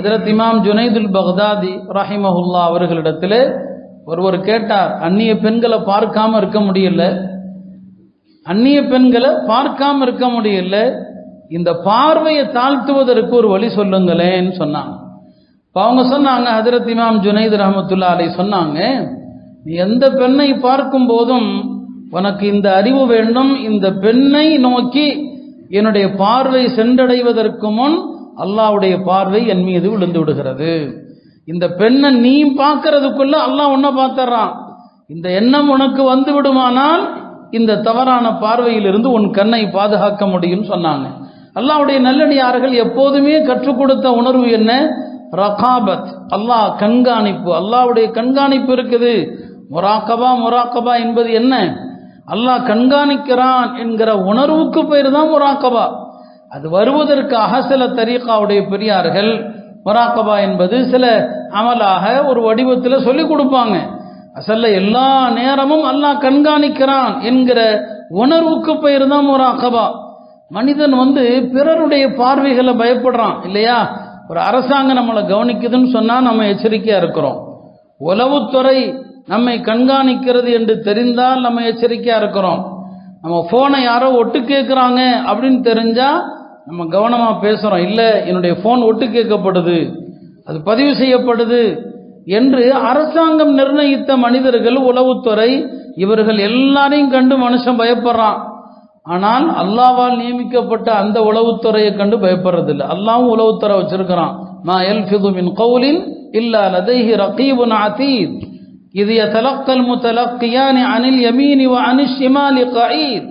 ஹஜரத் இமாம் ஜுனைதுல் பக்தாதி ரஹிமஹுல்லா அவர்களிடத்தில் ஒருவர் கேட்டார் அந்நிய பெண்களை பார்க்காம இருக்க முடியல? அந்நிய பெண்களை பார்க்காம இருக்க முடியல. இந்த பார்வையை தாழ்த்துவதற்கு ஒரு வழி சொல்லுங்களேன்னு சொன்னாங்க. இப்போ அவங்க சொன்னாங்க ஹஜரத் இமாம் ஜுனைத் ரஹமத்துல்லா அலை சொன்னாங்க நீ எந்த பெண்ணை பார்க்கும் போதும் உனக்கு இந்த அறிவு வேண்டும். இந்த பெண்ணை நோக்கி என்னுடைய பார்வை சென்றடைவதற்கு முன் அல்லாவுடைய பார்வை என் மீது விழுந்து விடுகிறது. இந்த பெண்ணை நீ பார்க்கறதுக்குள்ள அல்லாஹ் உன்னை பார்த்துறான். இந்த எண்ணம் உனக்கு வந்து விடுமானால் இந்த தவறான பார்வையிலிருந்து உன் கண்ணை பாதுகாக்க முடியும்னு சொன்னாங்க. அல்லாவுடைய நல்லடியார்கள் எப்போதுமே கற்றுக் கொடுத்த உணர்வு என்ன? ரகாபத் அல்லாஹ் கண்காணிப்பு. அல்லாஹ்வுடைய கண்காணிப்பு இருக்குது. முராக்கபா முராக்கபா என்பது என்ன? அல்லாஹ் கண்காணிக்கிறான் என்கிற உணர்வுக்கு பேர் தான் முராக்கபா. அது வருவதற்காக சில தரீக்காவுடைய பெரியார்கள் மொராக்கபா என்பது சில அமலாக ஒரு வடிவத்தில் சொல்லிக் கொடுப்பாங்க. அசல்ல எல்லா நேரமும் அல்லாஹ் கண்காணிக்கிறான் என்கிற உணர்வுக்கு பெயர் தான் மொராக்கபா. மனிதன் வந்து பிறருடைய பார்வைகளை பயப்படுறான் இல்லையா? ஒரு அரசாங்கம் நம்மளை கவனிக்குதுன்னு சொன்னால் நம்ம எச்சரிக்கையாக இருக்கிறோம். உளவுத்துறை நம்மை கண்காணிக்கிறது என்று தெரிந்தால் நம்ம எச்சரிக்கையாக இருக்கிறோம். நம்ம ஃபோனை யாரோ ஒட்டு கேட்குறாங்க அப்படின்னு தெரிஞ்சால் நம்ம கவனமாக பேசுகிறோம் இல்லை என்னுடைய ஃபோன் ஒட்டு கேட்கப்படுது அது பதிவு செய்யப்படுது என்று அரசாங்கம் நிர்ணயித்த மனிதர்கள் உளவுத்துறை இவர்கள் எல்லாரையும் கண்டு மனுஷன் பயப்படுறான். ஆனால் அல்லாவால் நியமிக்கப்பட்ட அந்த உளவுத்துறையை கண்டு பயப்படுறதில்லை. அல்லாவும் உளவுத்துறை வச்சிருக்கிறான். மா எல் ஃபிதுமின் கவுலின் இல்லா லதைஹி ரகீபுன் அதீத் இது தலக்கல் முத்தலக்கியானி அனில் யமீனி வ அனிஷ் ஷிமாலி கயீத்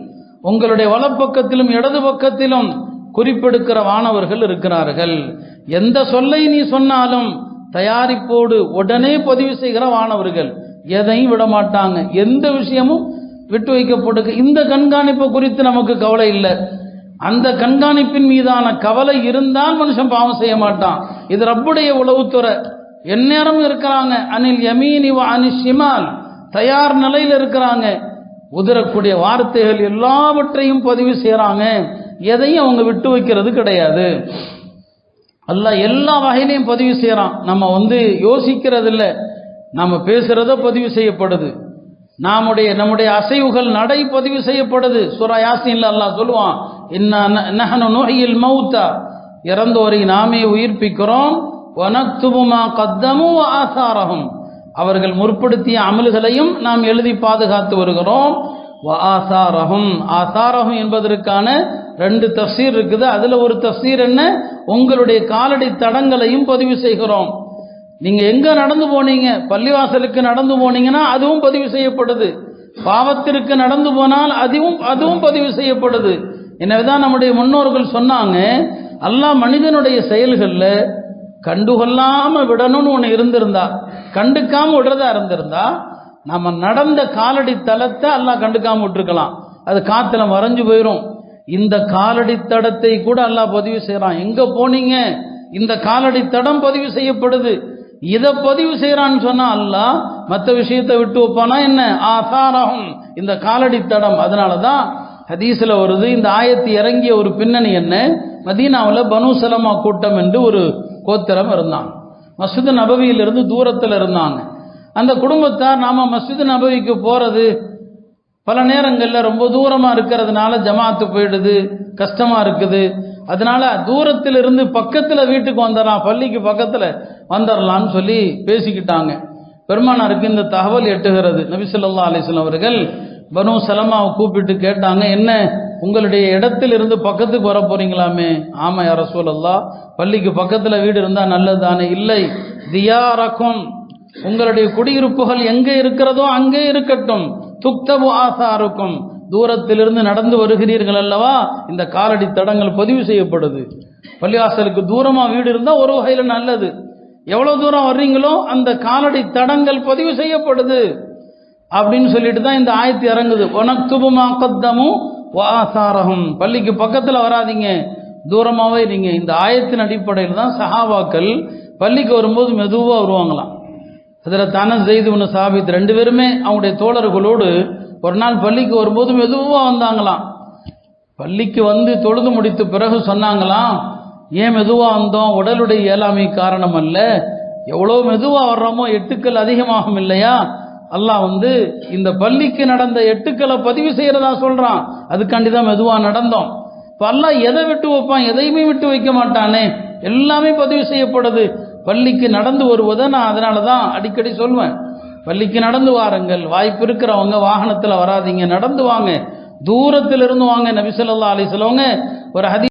உங்களுடைய வலப்பக்கத்திலும் இடது பக்கத்திலும் குறிப்பெடுக்கிற வானவர்கள் இருக்கிறார்கள். எந்த சொல்லை நீ சொன்னாலும் தயாரிப்போடு உடனே பதிவு செய்கிற வானவர்கள் எதையும் விட மாட்டாங்க. எந்த விஷயமும் விட்டு வைக்கப்படுது இந்த கண்காணிப்பு குறித்து நமக்கு கவலை இல்லை. அந்த கண்காணிப்பின் மீதான கவலை இருந்தால் மனுஷன் பாவம் செய்ய மாட்டான். இது ரப்புடைய உளவுத்துறை. எந்நேரம் இருக்கிறாங்க. அனில் யமீனி வ அனில் ஷிமால் தயார் நிலையில் இருக்கிறாங்க. உதிரக்கூடிய வார்த்தைகள் எல்லாவற்றையும் பதிவு செய்கிறாங்க. எதையும் அவங்க விட்டு வைக்கிறது கிடையாது. அல்ல எல்லா வகையிலையும் பதிவு செய்கிறான் நம்ம வந்து யோசிக்கிறது இல்லை நம்ம பேசுகிறத பதிவு செய்யப்படுது. நாமுடைய நம்முடைய அசைவுகள் நடை பதிவு செய்யப்படுது. சூரா யாசின்ல அல்லாஹ் சொல்லுவான் இன்ன நோயில் மௌத்தா. இறந்தோரை நாமே உயிர்ப்பிக்கிறோம். வனத்துபுமா கத்தமும் ஆசாரகம் அவர்கள் முற்படுத்திய அமல்களையும் நாம் எழுதி பாதுகாத்து வருகிறோம். ஆசாரகம் ஆசாரகம் என்பதற்கான ரெண்டு தஃசீர் இருக்குது. அதில் ஒரு தஃசீர் என்ன? உங்களுடைய காலடி தடங்களையும் பதிவு செய்கிறோம். நீங்கள் எங்கே நடந்து போனீங்க? பள்ளிவாசலுக்கு நடந்து போனீங்கன்னா அதுவும் பதிவு செய்யப்படுது. பாவத்திற்கு நடந்து போனால் அதுவும் அதுவும் பதிவு செய்யப்படுது. எனவேதான் நம்முடைய முன்னோர்கள் சொன்னாங்க அல்லாஹ் மனிதனுடைய செயல்களில் கண்டுகொள்ளாமல் விடணும்னு ஒன்று இருந்திருந்தா கண்டுக்காமல் விடுறதா இருந்திருந்தா நம்ம நடந்த காலடி தளத்தை அல்லாஹ் கண்டுக்காமல் விட்டுருக்கலாம். அது காற்றுல மறைஞ்சு போயிடும் இந்த காலடி தடத்தை கூட அல்லாஹ் பதிவு செய்யறான் எங்க போனீங்க? இந்த காலடி தடம் பதிவு செய்யப்படுது. இதை பதிவு செய்யறான்னு சொன்னா அல்லாஹ் மற்ற விஷயத்தை விட்டு வைப்பானா என்ன? ஆசாரகம் இந்த காலடி தடம். அதனாலதான் ஹதீஸ்ல வருது இந்த ஆயத்து இறங்கிய ஒரு பின்னணி என்ன? மதீனாவில் பனு சலமா கூட்டம் என்று ஒரு கோத்திரம் இருந்தாங்க மஸ்ஜித் நபவியிலிருந்து தூரத்தில் இருந்தாங்க. அந்த குடும்பத்தார் நாம மஸ்ஜித் நபவிக்கு போறது பல நேரங்களில் ரொம்ப தூரமாக இருக்கிறதுனால ஜமாத்து போயிடுது கஷ்டமாக இருக்குது. அதனால தூரத்தில் இருந்து பக்கத்தில் வீட்டுக்கு வந்துடலாம் பள்ளிக்கு பக்கத்தில் வந்துடலாம்னு சொல்லி பேசிக்கிட்டாங்க. பெருமானாருக்கு இந்த தகவல் எட்டுகிறது. நபிசல்லா அலிஸ்லாம் அவர்கள் பனு சலமாவை கூப்பிட்டு கேட்டாங்க என்ன உங்களுடைய இடத்துல இருந்து பக்கத்துக்கு வர போறீங்களாமே? ஆமா யார சூழல்லா பள்ளிக்கு பக்கத்தில் வீடு இருந்தால் நல்லது தானே இல்லை தியாரக்கும். உங்களுடைய குடியிருப்புகள் எங்கே இருக்கிறதோ அங்கே இருக்கட்டும். துக்தபு ஆசாருக்கும் தூரத்திலிருந்து நடந்து வருகிறீர்கள் அல்லவா? இந்த காலடி தடங்கள் பதிவு செய்யப்படுது. பள்ளிவாசலுக்கு தூரமாக வீடு இருந்தால் ஒரு வகையில் நல்லது. எவ்வளோ தூரம் வர்றீங்களோ அந்த காலடி தடங்கள் பதிவு செய்யப்படுது. அப்படின்னு சொல்லிட்டு தான் இந்த ஆயத்து இறங்குது. உனக்குபுமா கத்தமும் வாசாரகம் பள்ளிக்கு பக்கத்தில் வராதிங்க. தூரமாகவே நீங்கள் இந்த ஆயத்தின் அடிப்படையில் தான் சஹாபாக்கள் பள்ளிக்கு வரும்போது மெதுவாக வருவாங்களாம். அதில் தானே செய்து ஒன்று சாபித் ரெண்டு பேருமே அவங்களுடைய தோழர்களோடு ஒரு நாள் பள்ளிக்கு வரும்போது மெதுவாக வந்தாங்களாம். பள்ளிக்கு வந்து தொழுது முடித்த பிறகு சொன்னாங்களாம் ஏன் மெதுவாக வந்தோம்? உடலுடைய இயலாமை காரணம் அல்ல. எவ்வளோ மெதுவாக வர்றோமோ? எட்டுக்கள் அதிகமாகும் இல்லையா? அல்லாஹ் வந்து இந்த பள்ளிக்கு நடந்த எட்டுக்களை பதிவு செய்கிறதா சொல்கிறான் அதுக்காண்டி தான் மெதுவாக நடந்தோம். இப்போ அல்லாஹ் எதை விட்டு வைப்பான்? எதையுமே விட்டு வைக்க மாட்டானே. எல்லாமே பதிவு செய்யப்படுது. பள்ளிக்கு நடந்து வருவதை நான் அதனால தான் அடிக்கடி சொல்வேன். பள்ளிக்கு நடந்து வாருங்கள். வாய்ப்பு இருக்கிறவங்க வாகனத்தில் வராதீங்க. நடந்து வாங்க. தூரத்தில் இருந்து வாங்க. நபிசல்லா ஸல்லல்லாஹு அலைஹி ஒரு ஹதி